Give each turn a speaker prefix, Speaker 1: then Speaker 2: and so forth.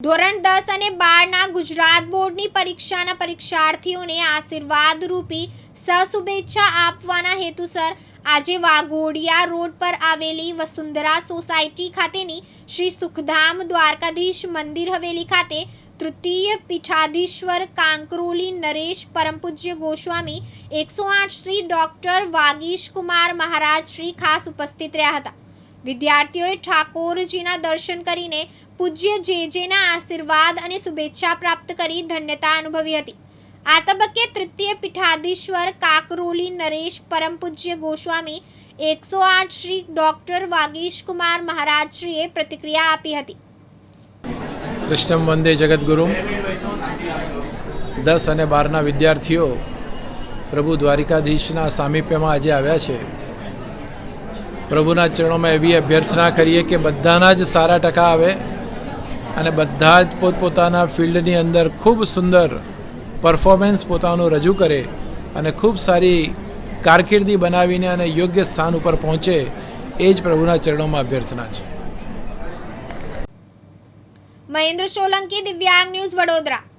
Speaker 1: ધોરણ દસ અને બારના ગુજરાત બોર્ડની પરીક્ષાના પરીક્ષાર્થીઓને આશીર્વાદ રૂપી સશુભેચ્છા આપવાના હેતુસર આજે વાઘોડિયા રોડ પર આવેલી વસુંધરા સોસાયટી ખાતેની શ્રી સુખધામ દ્વારકાધીશ મંદિર હવેલી ખાતે તૃતીય પીઠાધીશ્વર કાંકરોલી નરેશ પરમપૂજ્ય ગોસ્વામી એકસો આઠ શ્રી ડોક્ટર વાગીશ કુમાર મહારાજ શ્રી ખાસ ઉપસ્થિત રહ્યા હતા. વિદ્યાર્થીઓએ ઠાકોરજીના દર્શન કરીને પૂજ્ય જેજેના આશીર્વાદ અને શુભેચ્છા પ્રાપ્ત કરી ધન્યતા અનુભવી હતી. આ તબક્કે તૃતીય પીઠાધીશ્વર કાકરોલી નરેશ પરમ પૂજ્ય ગોસ્વામી એકસો આઠ શ્રી ડોક્ટર વાગીશ કુમાર મહારાજશ્રીએ પ્રતિક્રિયા આપી હતી.
Speaker 2: કૃષ્ણમ વંદે જગદગુરુ. દસ અને બારના વિદ્યાર્થીઓ પ્રભુ દ્વારિકાધીશના સામીપ્યમાં આજે આવ્યા છે. પ્રભુના ચરણોમાં એવી અભ્યર્થના કરીએ કે બધાના જ સારા ટકા આવે અને બધા જ પોતપોતાના ફિલ્ડની અંદર ખૂબ સુંદર પરફોર્મન્સ પોતાનું રજૂ કરે અને ખૂબ સારી કારકિર્દી બનાવીને અને યોગ્ય સ્થાન ઉપર પહોંચે, એ જ પ્રભુના ચરણોમાં અભ્યર્થના છે.
Speaker 1: મહેન્દ્ર સોલંકી, દિવ્યાંગ ન્યૂઝ વડોદરા.